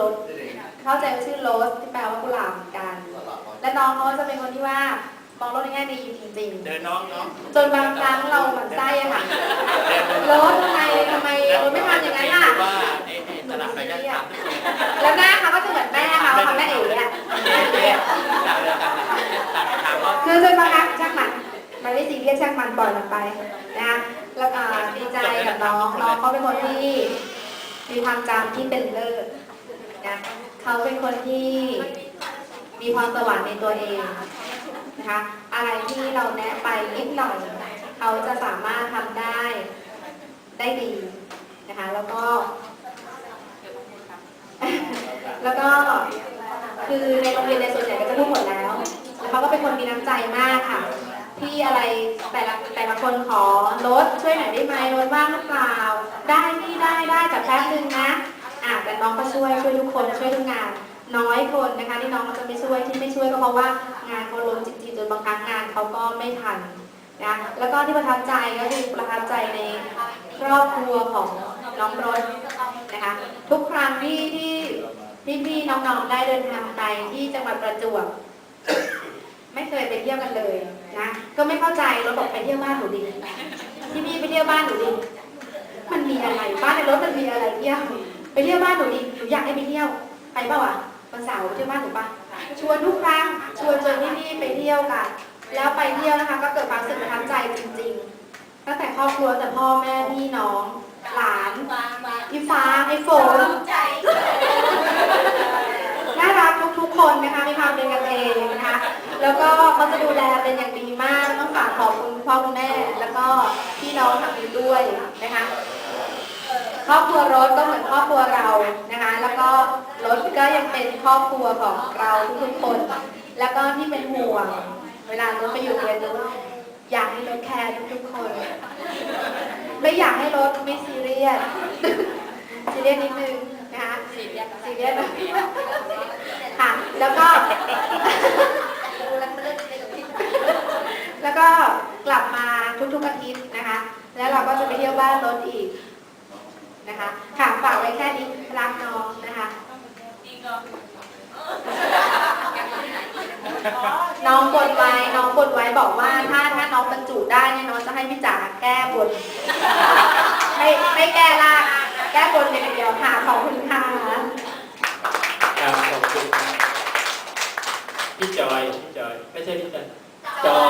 รสเข้าใจว่าชื่อโรสที่แปลว่ากุหลาบเหมือนกัน และน้องเขาจะเป็นคนที่ว่ามองโลกในแง่ดีจริงเดินน้องน้องๆจนบางครั้งเราหมั่นไส้อะค่ะโรสทำไมทำไมโรสไม่ทำอย่างนั้นล่ะว่าไอ้ไอ้สลับไปกันถามทุกคนแล้วหน้าเขาก็จะเหมือนแม่เขาค่ะแม่เอ๋อะถามเลยถามถามถามว่าคือจนบางครั้งช่างมันมันไม่ซีเรียสช่างมันปล่อยมันไปนะคะแล้วก็ดีใจกับน้องน้องเขาเป็นคนที่มีความจำที่เป็นเลิศ นะเขาเป็นคนที่มีพรสวรรค์ในตัวเองนะคะอะไรที่เราแนะไปนิดหน่อยเขาจะสามารถทำได้ได้ดีนะคะแล้วก็ แล้วก็คือในโรงเรียนในส่วนใหญ่ก็จะพูดหมดแล้วแล้วเขาก็เป็นคนมีน้ำใจมากค่ะที่อะไรแต่ละแต่ละคนขอลดช่วยหน่อยได้ไหมลดว่างหรือเปล่า ได้นี่ได้ได้แต่แป๊บนึงนะ ช่วยช่วยทุกคนช่วยทุกงาน น้อยคนนะคะที่น้องจะไม่ช่วยที่ไม่ช่วยก็เพราะว่างานเขาล้นจริงๆจนบางครั้งงานเขาก็ไม่ทันนะแล้วก็ที่ประทับใจก็คือประทับใจในครอบครัวของน้องรถนะคะทุกครั้งที่ที่พี่ๆน้องๆได้เดินทางไปที่จังหวัดประจวบไม่เคยไปเที่ยวกันเลยนะก็ไม่เข้าใจรถบอกไปเที่ยวบ้านหนูดีที่พี่ไปเที่ยวบ้านหนูดีมันมีอะไรบ้านในรถมันมีอะไรเที่ยว เที่ยวบ้านหนูดีหนูอยากให้ไปเที่ยว ไปเปล่าอะวันเสาร์ไปเที่ยวบ้านหนูปะชวนทุกครั้งชวนชวนพี่ๆไปเที่ยวกัน แล้วไปเที่ยวนะคะ ก็เกิดความสึกประทับใจจริง ๆ ตั้งแต่ครอบครัวแต่พ่อแม่พี่น้อง หลานพี่ฟ้าไอ้ฝนน่ารักทุกๆคนนะคะมีความเป็นกันเองนะคะแล้วก็เขาจะดูแลเป็นอย่างดีมากต้องฝากขอบคุณพ่อคุณแม่ แล้วก็พี่น้องทางนี้ด้วยนะคะ ครอบครัวรถก็เหมือนครอบครัวเรานะคะ แล้วก็รถก็ยังเป็นครอบครัวของเราทุกๆคน แล้วก็ที่เป็นห่วง เวลารถไปอยู่เรียนรถอยากให้รถแคร์ทุกๆคน ไม่อยากให้รถไม่ซีเรียสซีเรียสนิดนึงนะคะซีเรียสซีเรียสค่ะแล้วก็ แล้วก็กลับมาทุกๆอาทิตย์นะคะ แล้วเราก็จะไปเที่ยวบ้านรถอีก นะคะค่ะฝากไว้แค่นี้รักน้องนะคะน้องบนไว้น้องบนไว้บอกว่าถ้าถ้าน้องบรรจุได้เนี่ยน้องจะให้พี่จ๋าแก้บนไม่ไม่แก้ล่างแก้บนอย่างเดียวค่ะขอบคุณค่ะครับขอบคุณครับพี่จอยพี่จอยไม่ใช่พี่จอยจอย